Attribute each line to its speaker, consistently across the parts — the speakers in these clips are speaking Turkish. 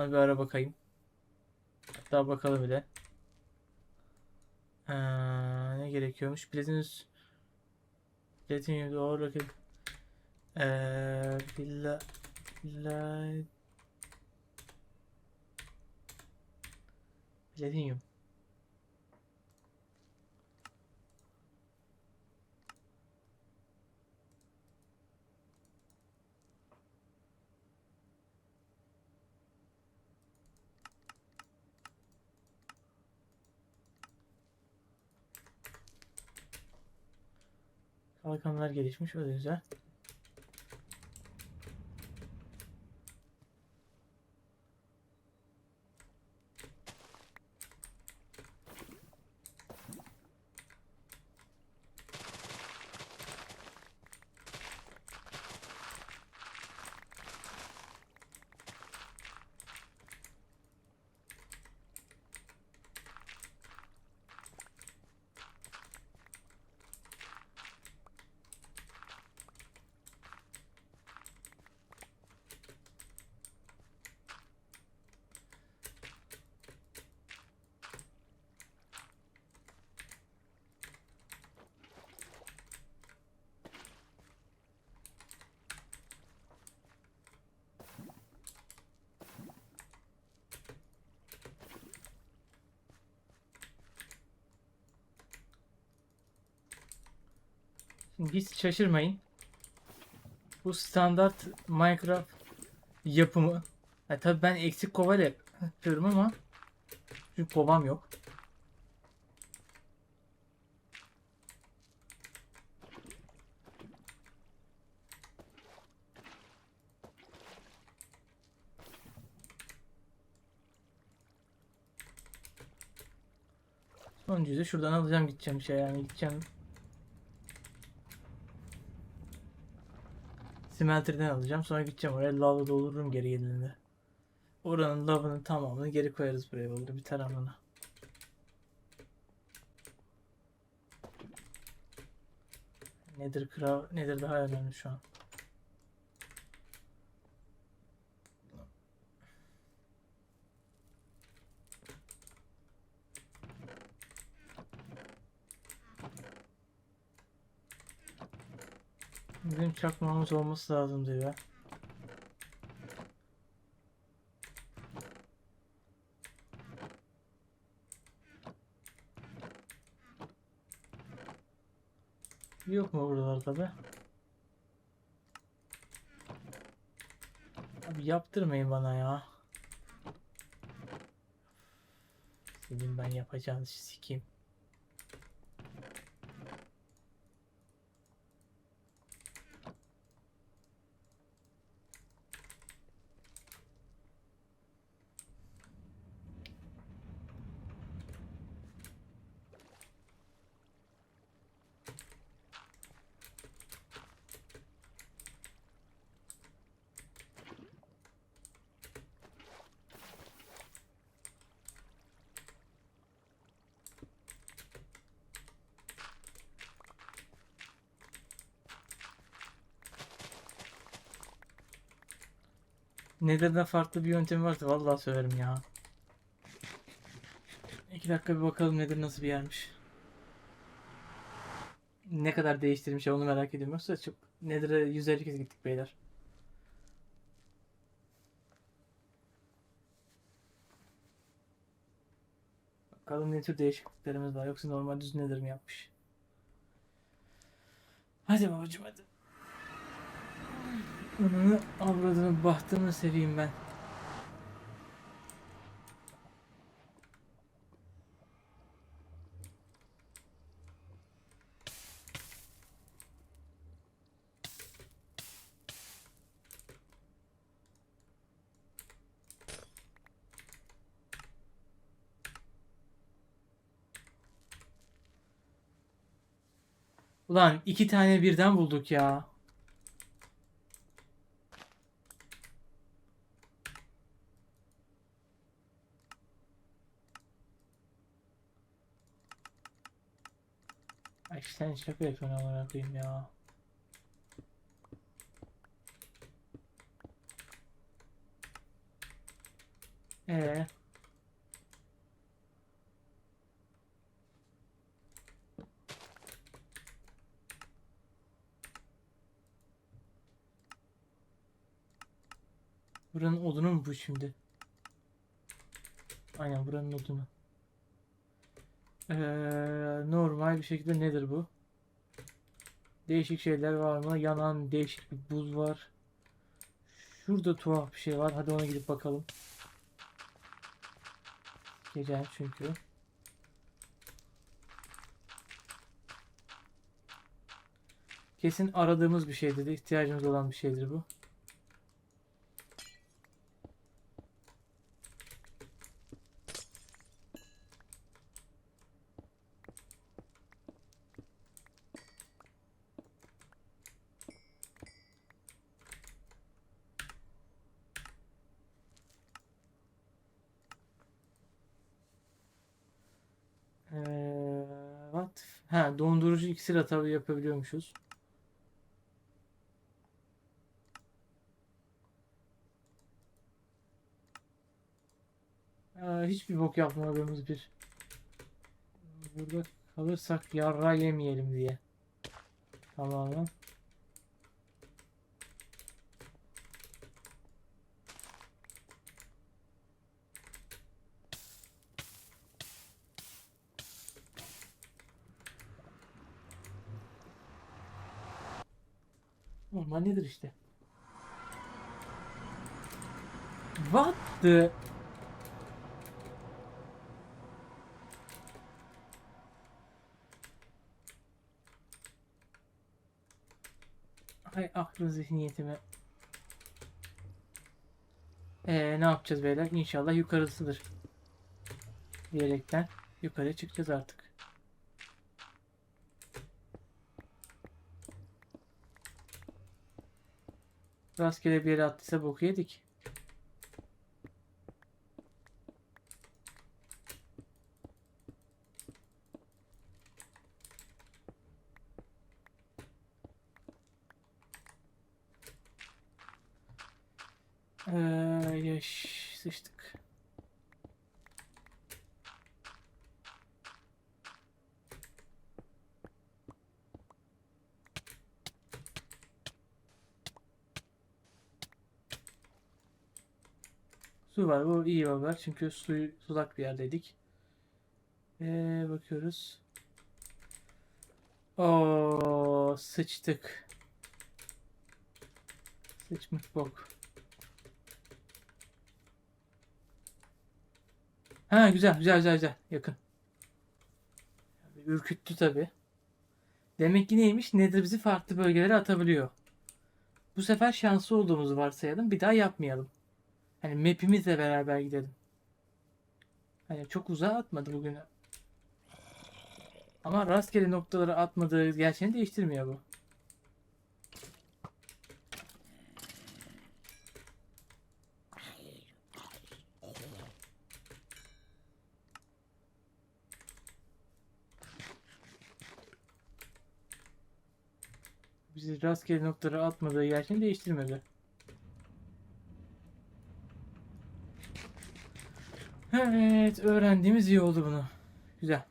Speaker 1: Ona bir ara bakayım. Hatta bakalım bile. Ee, ne gerekiyormuş? Platinus Platinum doğru ki ee, villa villa Platinum Kalkanlar gelişmiş o da güzel. Hiç şaşırmayın. Bu standart Minecraft yapımı. Ha, tabii ben eksik kovayla yapıyorum ama çünkü kovam yok. Sonuncuyu da şuradan alacağım gideceğim şey yani gideceğim Smelter'den alacağım. Sonra gideceğim oraya lavla doldururum geri geldiğinde. Oranın lavının tamamını geri koyarız buraya olur bir tarafına. Nedir kral nedir daha önemli şu an. Bizim çakmağımız olması lazımdı ya. Yok mu buralarda be? Abi yaptırmayın bana ya. Senin ben yapacağın işi sikeyim. Nether'da farklı bir yöntemi varsa vallahi söylerim ya. İki dakika bir bakalım Nether nasıl bir yermiş. Ne kadar değiştirmiş onu merak ediyorum. Yoksa çok Nether'a 150 kez gittik beyler. Bakalım ne tür değişikliklerimiz var. Yoksa normal düz Nether mi yapmış? Hadi babacım hadi. Ananı avradını bahtını seveyim ben. Ulan iki tane birden bulduk ya. Sen şaka yapıyorsun amına koyayım ya. Ee. Buranın odunu mu bu şimdi? Aynen buranın odunu. Ee, normal bir şekilde nedir bu? Değişik şeyler var mı? Yanan değişik bir buz var. Şurada tuhaf bir şey var. Hadi ona gidip bakalım. Gece çünkü. Kesin aradığımız bir şeydir. ihtiyacımız olan bir şeydir bu. Ee, what? Ha, dondurucu iksir atabı yapabiliyormuşuz. Aa, hiçbir bok yapmadığımız bir burada kalırsak yarra yemeyelim diye. Tamamen. Normal nedir işte. What the... Hay aklın zihniyetime. Ee, ne yapacağız beyler? İnşallah yukarısıdır. Diyerekten yukarıya çıkacağız artık. Rastgele bir yere attıysa boku yedik. Ee, yaş sıçtık. Su var. Bu iyi haber. Çünkü suyu sulak bir yerdeydik. Ee, bakıyoruz. Oo, sıçtık. Sıçmış bok. Ha güzel güzel güzel güzel. Yakın. Ürküttü tabi. Demek ki neymiş? Nether bizi farklı bölgelere atabiliyor. Bu sefer şanslı olduğumuzu varsayalım. Bir daha yapmayalım. Hani map'imizle beraber gidelim. Hani çok uzağa atmadı bugün. Ama rastgele noktaları atmadığı gerçeğini değiştirmiyor bu. Bizi rastgele noktaları atmadığı gerçeğini değiştirmedi. Evet, öğrendiğimiz iyi oldu bunu. Güzel.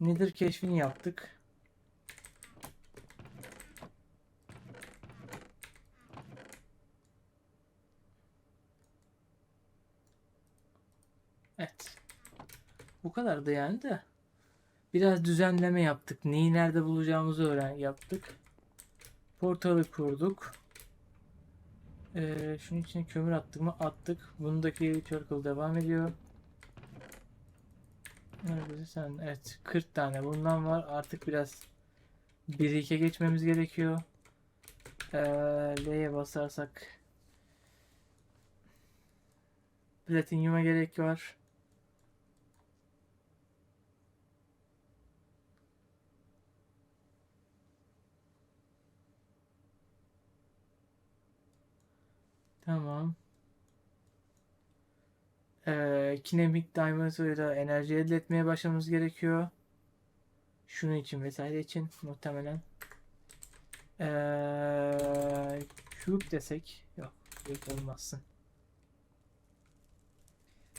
Speaker 1: Nedir keşfini yaptık. Evet. Bu kadardı yani de. Biraz düzenleme yaptık. Neyi nerede bulacağımızı öğren yaptık. Portalı kurduk. Ee, şunun içine kömür attık mı? Attık. Bundaki circle devam ediyor. Neredeyse sen? Evet. 40 tane bundan var. Artık biraz 1-2'ye geçmemiz gerekiyor. Ee, L'ye basarsak Platinyuma gerek var. Tamam. Ee, Kinemic Diamond'ıyla enerji elde etmeye başlamamız gerekiyor. Şunun için vesaire için muhtemelen. Ee, küp desek. Yok. Küp olmazsın.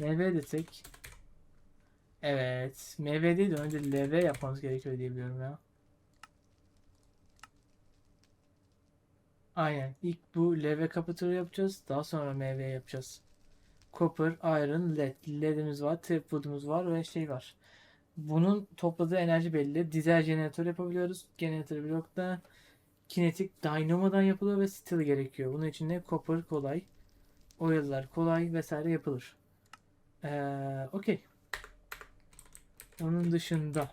Speaker 1: Meyve desek. Evet. Meyve değil de önce LV yapmamız gerekiyor diye biliyorum ya. Aynen. İlk bu LV kapatırı yapacağız. Daha sonra meyve yapacağız. Copper, Iron, LED. LED'imiz var, tripodumuz var ve şey var. Bunun topladığı enerji belli. Dizel jeneratör yapabiliyoruz. Jeneratör blokta kinetik dynamo'dan yapılıyor ve steel gerekiyor. Bunun için de copper kolay. Oil'lar kolay vesaire yapılır. Ee, Okey. Onun dışında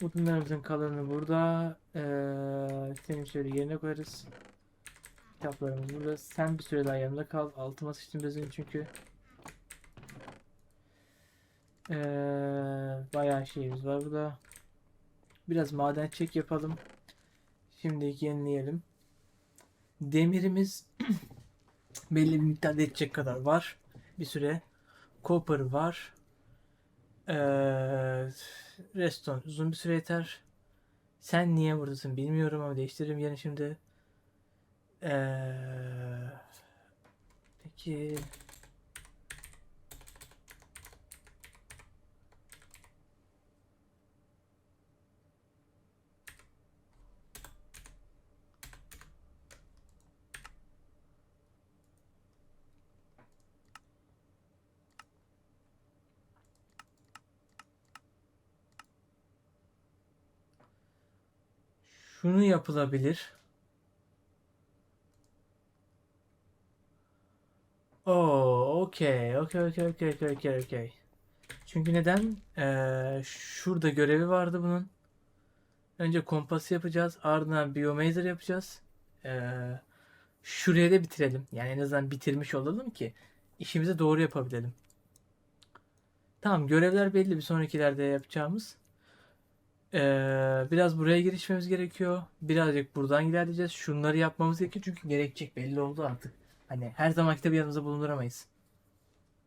Speaker 1: Bunlarımızın kalanı burada. Ee, seni şöyle yerine koyarız. Kitaplarımız burada. Sen bir süre daha yanımda kal. Altıma sıçtım bezini çünkü. Ee, bayağı şeyimiz var burada. Biraz maden çek yapalım. Şimdi yenileyelim. Demirimiz belli bir miktarda edecek kadar var. Bir süre. Copper var. Ee, Reston uzun bir süre yeter. Sen niye buradasın bilmiyorum ama değiştiririm yerini şimdi. Ee, peki şunu yapılabilir. Oo, okey, okey, okey, okey, okey, okey, okey. Çünkü neden? Ee, şurada görevi vardı bunun. Önce kompası yapacağız. Ardından biomazer yapacağız. Ee, şuraya da bitirelim. Yani en azından bitirmiş olalım ki işimizi doğru yapabilelim. Tamam görevler belli bir sonrakilerde yapacağımız. Ee, biraz buraya girişmemiz gerekiyor. Birazcık buradan ilerleyeceğiz. Şunları yapmamız gerekiyor çünkü gerekecek belli oldu artık. Hani her zaman kitabı yanımızda bulunduramayız.